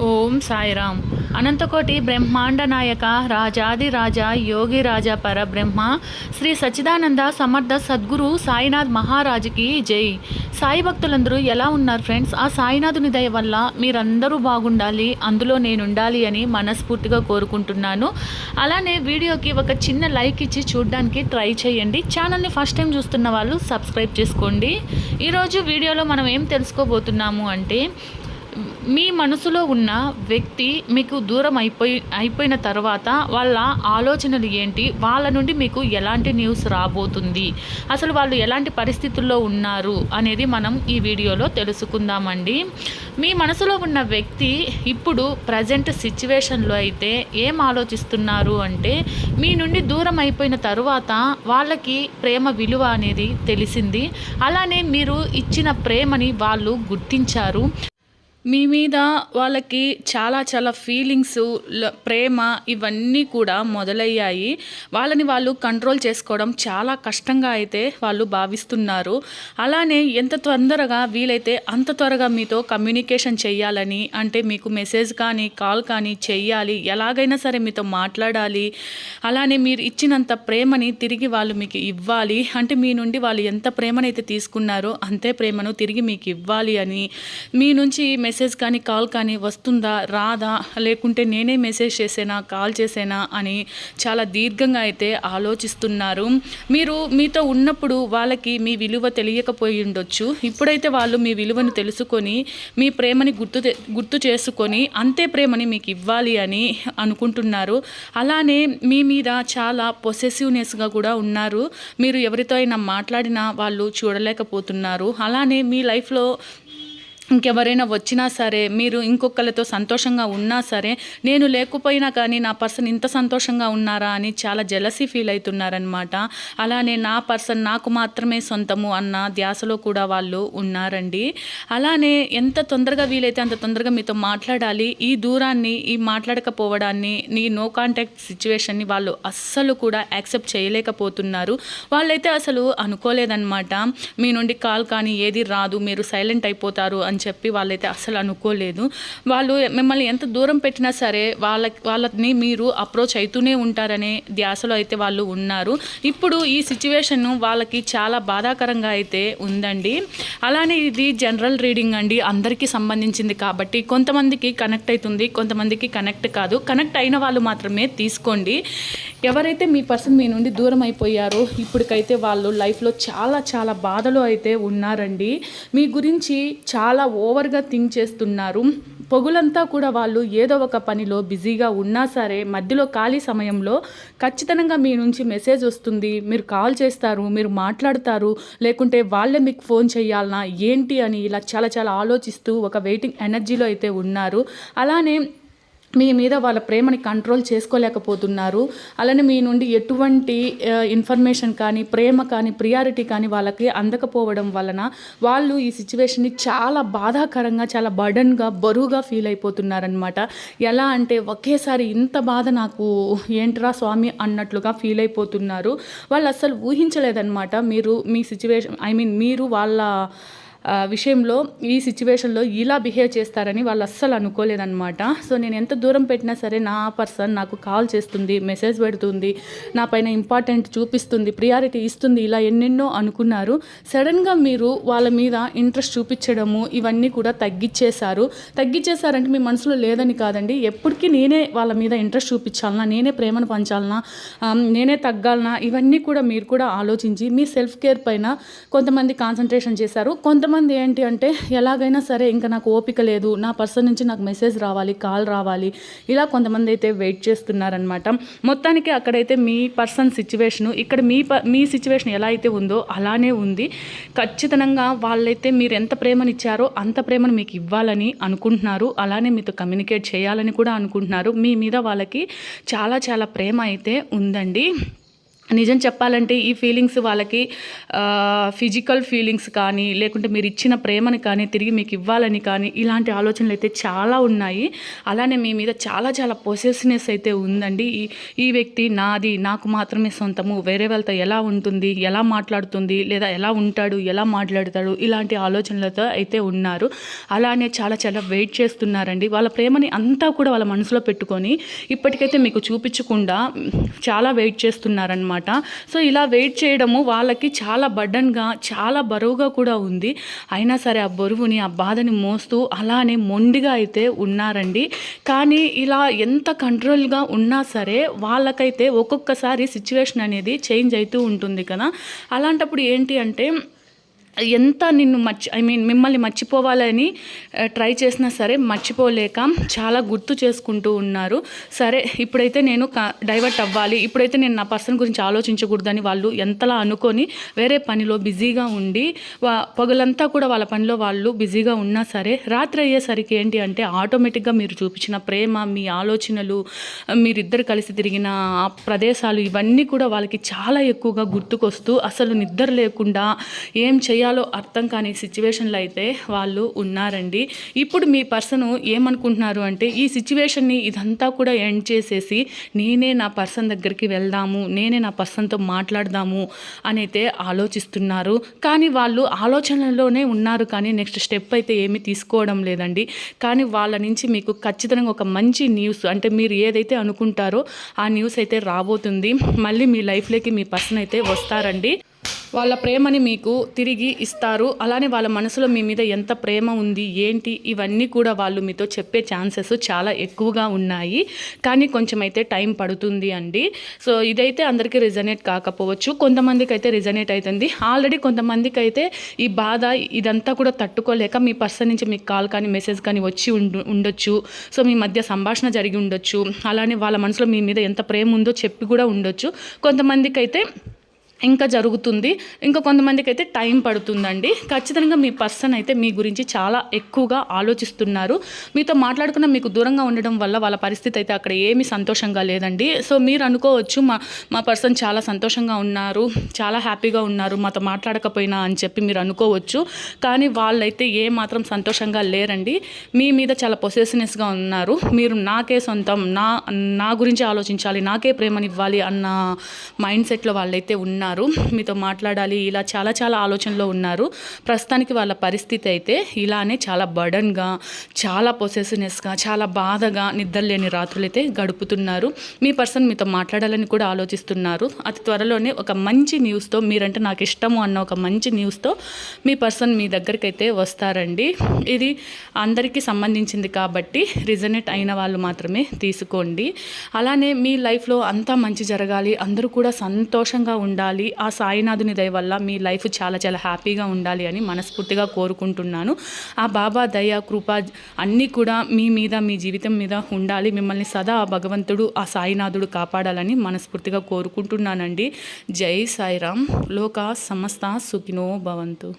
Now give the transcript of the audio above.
ఓం సాయిరామ్. అనంతకోటి బ్రహ్మాండ నాయక రాజాది రాజా యోగి రాజా పరబ్రహ్మ శ్రీ సచ్చిదానంద సమర్థ సద్గురు సాయినాథ్ మహారాజుకి జై. సాయి భక్తులందరూ ఎలా ఉన్నారు ఫ్రెండ్స్? ఆ సాయినాథుని దయ వల్ల మీరందరూ బాగుండాలి అందులో నేను ఉండాలి అని మనస్ఫూర్తిగా కోరుకుంటున్నాను. అలానే వీడియోకి ఒక చిన్న లైక్ ఇచ్చి చూడడానికి ట్రై చేయండి. ఛానల్ని ఫస్ట్ టైం చూస్తున్న వాళ్ళు సబ్స్క్రైబ్ చేసుకోండి. ఈరోజు వీడియోలో మనం ఏం తెలుసుకోబోతున్నాము అంటే మీ మనసులో ఉన్న వ్యక్తి మీకు దూరం అయిపోయి అయిపోయిన తర్వాత వాళ్ళ ఆలోచనలు ఏంటి? వాళ్ళ నుండి మీకు ఎలాంటి న్యూస్ రాబోతుంది? అసలు వాళ్ళు ఎలాంటి పరిస్థితుల్లో ఉన్నారు? అనేది మనం ఈ వీడియోలో తెలుసుకుందామండి. మీ మనసులో ఉన్న వ్యక్తి ఇప్పుడు ప్రజెంట్ సిచ్యువేషన్లో అయితే ఏం ఆలోచిస్తున్నారు అంటే మీ నుండి దూరం అయిపోయిన తర్వాత వాళ్ళకి ప్రేమ విలువ అనేది తెలిసింది. అలానే మీరు ఇచ్చిన ప్రేమని వాళ్ళు గుర్తించారు. మీ మీద వాళ్ళకి చాలా చాలా ఫీలింగ్స్ ప్రేమ ఇవన్నీ కూడా మొదలయ్యాయి. వాళ్ళని వాళ్ళు కంట్రోల్ చేసుకోవడం చాలా కష్టంగా అయితే వాళ్ళు భావిస్తున్నారు. అలానే ఎంత తొందరగా వీలైతే అంత త్వరగా మీతో కమ్యూనికేషన్ చేయాలని అంటే మీకు మెసేజ్ కానీ కాల్ కానీ చెయ్యాలి ఎలాగైనా సరే మీతో మాట్లాడాలి అలానే మీరు ఇచ్చినంత ప్రేమని తిరిగి వాళ్ళు మీకు ఇవ్వాలి అంటే మీ నుండి వాళ్ళు ఎంత ప్రేమనైతే తీసుకున్నారో అంతే ప్రేమను తిరిగి మీకు ఇవ్వాలి అని మీ నుంచి మెసేజ్ కానీ కాల్ కానీ వస్తుందా రాదా లేకుంటే నేనే మెసేజ్ చేసేనా కాల్ చేసేనా అని చాలా దీర్ఘంగా అయితే ఆలోచిస్తున్నారు. మీరు మీతో ఉన్నప్పుడు వాళ్ళకి మీ విలువ తెలియకపోయి ఉండొచ్చు. ఇప్పుడైతే వాళ్ళు మీ విలువను తెలుసుకొని మీ ప్రేమని గుర్తు గుర్తు చేసుకొని అంతే ప్రేమని మీకు ఇవ్వాలి అని అనుకుంటున్నారు. అలానే మీ మీద చాలా పొసెసివ్నెస్గా కూడా ఉన్నారు. మీరు ఎవరితో అయినా మాట్లాడినా వాళ్ళు చూడలేకపోతున్నారు. అలానే మీ లైఫ్లో ఇంకెవరైనా వచ్చినా సరే మీరు ఇంకొకరితో సంతోషంగా ఉన్నా సరే నేను లేకపోయినా కానీ నా పర్సన్ ఇంత సంతోషంగా ఉన్నారా అని చాలా జలసీ ఫీల్ అవుతున్నారనమాట అలానే నా పర్సన్ నాకు మాత్రమే సొంతము అన్న ధ్యాసలో కూడా వాళ్ళు ఉన్నారండి. అలానే ఎంత తొందరగా వీలైతే అంత తొందరగా మీతో మాట్లాడాలి. ఈ దూరాన్ని ఈ మాట్లాడకపోవడాన్ని నీ నో కాంటాక్ట్ సిచ్యువేషన్ని వాళ్ళు అస్సలు కూడా యాక్సెప్ట్ చేయలేకపోతున్నారు. వాళ్ళైతే అసలు అనుకోలేదన్నమాట. మీ నుండి కాల్ కానీ ఏది రాదు. మీరు సైలెంట్ అయిపోతారు అని చెప్పి వాళ్ళైతే అస్సలు అనుకోలేదు. వాళ్ళు మిమ్మల్ని ఎంత దూరం పెట్టినా సరే వాళ్ళ వాళ్ళని మీరు అప్రోచ్ అవుతూనే ఉంటారనే ధ్యాసలో అయితే వాళ్ళు ఉన్నారు. ఇప్పుడు ఈ సిచ్యువేషన్ వాళ్ళకి చాలా బాధాకరంగా అయితే ఉందండి. అలానే ఇది జనరల్ రీడింగ్ అండి. అందరికీ సంబంధించింది కాబట్టి కొంతమందికి కనెక్ట్ అవుతుంది కొంతమందికి కనెక్ట్ కాదు. కనెక్ట్ అయిన వాళ్ళు మాత్రమే తీసుకోండి. ఎవరైతే మీ పర్సన్ మీ నుండి దూరం అయిపోయారో ఇప్పటికైతే వాళ్ళు లైఫ్లో చాలా చాలా బాధలు అయితే ఉన్నారండి. మీ గురించి చాలా ఓవర్గా థింక్ చేస్తున్నారు. పొగులంతా కూడా వాళ్ళు ఏదో ఒక పనిలో బిజీగా ఉన్నా సరే మధ్యలో ఖాళీ సమయంలో ఖచ్చితంగా మీ నుంచి మెసేజ్ వస్తుంది. మీరు కాల్ చేస్తారు మీరు మాట్లాడతారు లేకుంటే వాళ్ళే మీకు ఫోన్ చేయాలనా ఏంటి అని ఇలా చాలా చాలా ఆలోచిస్తూ ఒక వెయిటింగ్ ఎనర్జీలో అయితే ఉన్నారు. అలానే మీ మీద వాళ్ళ ప్రేమని కంట్రోల్ చేసుకోలేకపోతున్నారు. అలానే మీ నుండి ఎటువంటి ఇన్ఫర్మేషన్ కానీ ప్రేమ కానీ ప్రియారిటీ కానీ వాళ్ళకి అందకపోవడం వలన వాళ్ళు ఈ సిచ్యువేషన్ని చాలా బాధాకరంగా చాలా బర్డన్గా బరువుగా ఫీల్ అయిపోతున్నారనమాట ఎలా అంటే ఒకేసారి ఇంత బాధ నాకు ఏంట్రా స్వామి అన్నట్లుగా ఫీల్ అయిపోతున్నారు. వాళ్ళు అస్సలు ఊహించలేదన్నమాట. మీరు మీ సిచ్యువేషన్ ఐ మీన్ మీరు వాళ్ళ విషయంలో ఈ సిచ్యువేషన్లో ఇలా బిహేవ్ చేస్తారని వాళ్ళు అస్సలు అనుకోలేదన్నమాట. సో నేను ఎంత దూరం పెట్టినా సరే నా పర్సన్ నాకు కాల్ చేస్తుంది మెసేజ్ పెడుతుంది నా పైన ఇంపార్టెంట్ చూపిస్తుంది ప్రియారిటీ ఇస్తుంది ఇలా ఎన్నెన్నో అనుకున్నారు. సడన్గా మీరు వాళ్ళ మీద ఇంట్రెస్ట్ చూపించడము ఇవన్నీ కూడా తగ్గించేశారు తగ్గించేశారంటే మీ మనసులో లేదని కాదండి. ఎప్పటికీ నేనే వాళ్ళ మీద ఇంట్రెస్ట్ చూపించాలన్నా నేనే ప్రేమను పంచాలనా నేనే తగ్గాలనా ఇవన్నీ కూడా మీరు కూడా ఆలోచించి మీ సెల్ఫ్ కేర్ పైన కొంతమంది కాన్సన్ట్రేషన్ చేశారు. కొంతమంది కొంతమంది ఏంటి అంటే ఎలాగైనా సరే ఇంకా నాకు ఓపిక లేదు నా పర్సన్ నుంచి నాకు మెసేజ్ రావాలి కాల్ రావాలి ఇలా కొంతమంది అయితే వెయిట్ చేస్తున్నారనమాట మొత్తానికి అక్కడైతే మీ పర్సన్ సిచ్యువేషను ఇక్కడ మీ ప మీ సిచ్యువేషన్ ఎలా అయితే ఉందో అలానే ఉంది. ఖచ్చితంగా వాళ్ళైతే మీరు ఎంత ప్రేమనిచ్చారో అంత ప్రేమను మీకు ఇవ్వాలని అనుకుంటున్నారు. అలానే మీతో కమ్యూనికేట్ చేయాలని కూడా అనుకుంటున్నారు. మీ మీద వాళ్ళకి చాలా చాలా ప్రేమ అయితే ఉందండి. నిజం చెప్పాలంటే ఈ ఫీలింగ్స్ వాళ్ళకి ఫిజికల్ ఫీలింగ్స్ కానీ లేకుంటే మీరు ఇచ్చిన ప్రేమని కానీ తిరిగి మీకు ఇవ్వాలని కానీ ఇలాంటి ఆలోచనలు అయితే చాలా ఉన్నాయి. అలానే మీ మీద చాలా చాలా పొసెసినెస్ అయితే ఉందండి. ఈ ఈ వ్యక్తి నాది నాకు మాత్రమే సొంతము. వేరే వాళ్ళతో ఎలా ఉంటుంది ఎలా మాట్లాడుతుంది లేదా ఎలా ఉంటాడు ఎలా మాట్లాడతాడు ఇలాంటి ఆలోచనలతో అయితే ఉన్నారు. అలానే చాలా చాలా వెయిట్ చేస్తున్నారండి. వాళ్ళ ప్రేమని అంతా కూడా వాళ్ళ మనసులో పెట్టుకొని ఇప్పటికైతే మీకు చూపించకుండా చాలా వెయిట్ చేస్తున్నారనమాట సో ఇలా వెయిట్ చేయడము వాళ్ళకి చాలా బడ్డన్గా చాలా బరువుగా కూడా ఉంది. అయినా సరే ఆ బరువుని ఆ బాధని మోస్తూ అలానే మొండిగా అయితే ఉన్నారండి. కానీ ఇలా ఎంత కంట్రోల్గా ఉన్నా సరే వాళ్ళకైతే ఒక్కొక్కసారి సిచ్యువేషన్ అనేది చేంజ్ అవుతూ ఉంటుంది కదా. అలాంటప్పుడు ఏంటి అంటే ఎంత నిన్ను మర్చి ఐ మీన్ మిమ్మల్ని మర్చిపోవాలని uh, ట్రై చేసినా సరే మర్చిపోలేక చాలా గుర్తు చేసుకుంటూ ఉన్నారు. సరే ఇప్పుడైతే నేను డైవర్ట్ అవ్వాలి. ఇప్పుడైతే నేను నా పర్సన్ గురించి ఆలోచించకూడదని వాళ్ళు ఎంతలా అనుకొని వేరే పనిలో బిజీగా ఉండి వా పగలంతా కూడా వాళ్ళ పనిలో వాళ్ళు బిజీగా ఉన్నా సరే రాత్రి అయ్యేసరికి ఏంటి అంటే ఆటోమేటిక్గా మీరు చూపించిన ప్రేమ మీ ఆలోచనలు మీరిద్దరు కలిసి తిరిగిన ప్రదేశాలు ఇవన్నీ కూడా వాళ్ళకి చాలా ఎక్కువగా గుర్తుకొస్తూ అసలు నిద్ర లేకుండా ఏం చేయ చేయాలో అర్థం కాని సిచ్యువేషన్లో అయితే వాళ్ళు ఉన్నారండి. ఇప్పుడు మీ పర్సన్ ఏమనుకుంటున్నారు అంటే ఈ సిచ్యువేషన్ని ఇదంతా కూడా ఎండ్ చేసేసి నేనే నా పర్సన్ దగ్గరికి వెళ్దాము నేనే నా పర్సన్తో మాట్లాడదాము అని అయితే ఆలోచిస్తున్నారు. కానీ వాళ్ళు ఆలోచనలోనే ఉన్నారు కానీ నెక్స్ట్ స్టెప్ అయితే ఏమీ తీసుకోవడం లేదండి. కానీ వాళ్ళ నుంచి మీకు ఖచ్చితంగా ఒక మంచి న్యూస్ అంటే మీరు ఏదైతే అనుకుంటారో ఆ న్యూస్ అయితే రాబోతుంది. మళ్ళీ మీ లైఫ్లోకి మీ పర్సన్ అయితే వస్తారండి. వాళ్ళ ప్రేమని మీకు తిరిగి ఇస్తారు. అలానే వాళ్ళ మనసులో మీ మీద ఎంత ప్రేమ ఉంది ఏంటి ఇవన్నీ కూడా వాళ్ళు మీతో చెప్పే ఛాన్సెస్ చాలా ఎక్కువగా ఉన్నాయి. కానీ కొంచెం అయితే టైం పడుతుంది అండి. సో ఇదైతే అందరికీ రిజనేట్ కాకపోవచ్చు. కొంతమందికి అయితే రిజనేట్ అవుతుంది ఆల్రెడీ కొంతమందికి అయితే ఈ బాధ ఇదంతా కూడా తట్టుకోలేక మీ పర్సన్ నుంచి మీకు కాల్ కానీ మెసేజ్ కానీ వచ్చి ఉండొచ్చు. సో మీ మధ్య సంభాషణ జరిగి ఉండొచ్చు. అలానే వాళ్ళ మనసులో మీ మీద ఎంత ప్రేమ ఉందో చెప్పి కూడా ఉండొచ్చు. కొంతమందికి అయితే ఇంకా జరుగుతుంది. ఇంకా కొంతమందికి అయితే టైం పడుతుందండి. ఖచ్చితంగా మీ పర్సన్ అయితే మీ గురించి చాలా ఎక్కువగా ఆలోచిస్తున్నారు. మీతో మాట్లాడుకున్న మీకు దూరంగా ఉండడం వల్ల వాళ్ళ పరిస్థితి అయితే అక్కడ ఏమీ సంతోషంగా లేదండి. సో మీరు అనుకోవచ్చు మా మా పర్సన్ చాలా సంతోషంగా ఉన్నారు. చాలా హ్యాపీగా ఉన్నారు. మాతో మాట్లాడకపోయినా అని చెప్పి మీరు అనుకోవచ్చు. కానీ వాళ్ళైతే ఏ మాత్రం సంతోషంగా లేరండి. మీ మీద చాలా పొసెసినెస్గా ఉన్నారు. మీరు నాకే సొంతం నా నా గురించి ఆలోచించాలి నాకే ప్రేమనివ్వాలి అన్న మైండ్ సెట్లో వాళ్ళైతే ఉన్నారు. ఉన్నారు. మీతో మాట్లాడాలి ఇలా చాలా చాలా ఆలోచనలో ఉన్నారు. ప్రస్తుతానికి వాళ్ళ పరిస్థితి అయితే ఇలానే చాలా బర్డన్గా చాలా పొసెసినెస్గా చాలా బాధగా నిద్రలేని రాత్రులు అయితే గడుపుతున్నారు. మీ పర్సన్ మీతో మాట్లాడాలని కూడా ఆలోచిస్తున్నారు. అతి త్వరలోనే ఒక మంచి న్యూస్తో మీరంటే నాకు ఇష్టము అన్న ఒక మంచి న్యూస్తో మీ పర్సన్ మీ దగ్గరికి అయితే వస్తారండి. ఇది అందరికీ సంబంధించింది కాబట్టి రిజనేట్ అయిన వాళ్ళు మాత్రమే తీసుకోండి. అలానే మీ లైఫ్లో అంతా మంచి జరగాలి అందరూ కూడా సంతోషంగా ఉండాలి ఉండాలి. ఆ సాయినాథుని దయ వల్ల మీ లైఫ్ చాలా చాలా హ్యాపీగా ఉండాలి అని మనస్ఫూర్తిగా కోరుకుంటున్నాను. ఆ బాబా దయ కృప అన్నీ కూడా మీ మీద మీ జీవితం మీద ఉండాలి. మిమ్మల్ని సదా ఆ భగవంతుడు ఆ సాయినాథుడు కాపాడాలని మనస్ఫూర్తిగా కోరుకుంటున్నానండి. జై సాయిరామ్. లోక సమస్త సుఖినో భవంతు.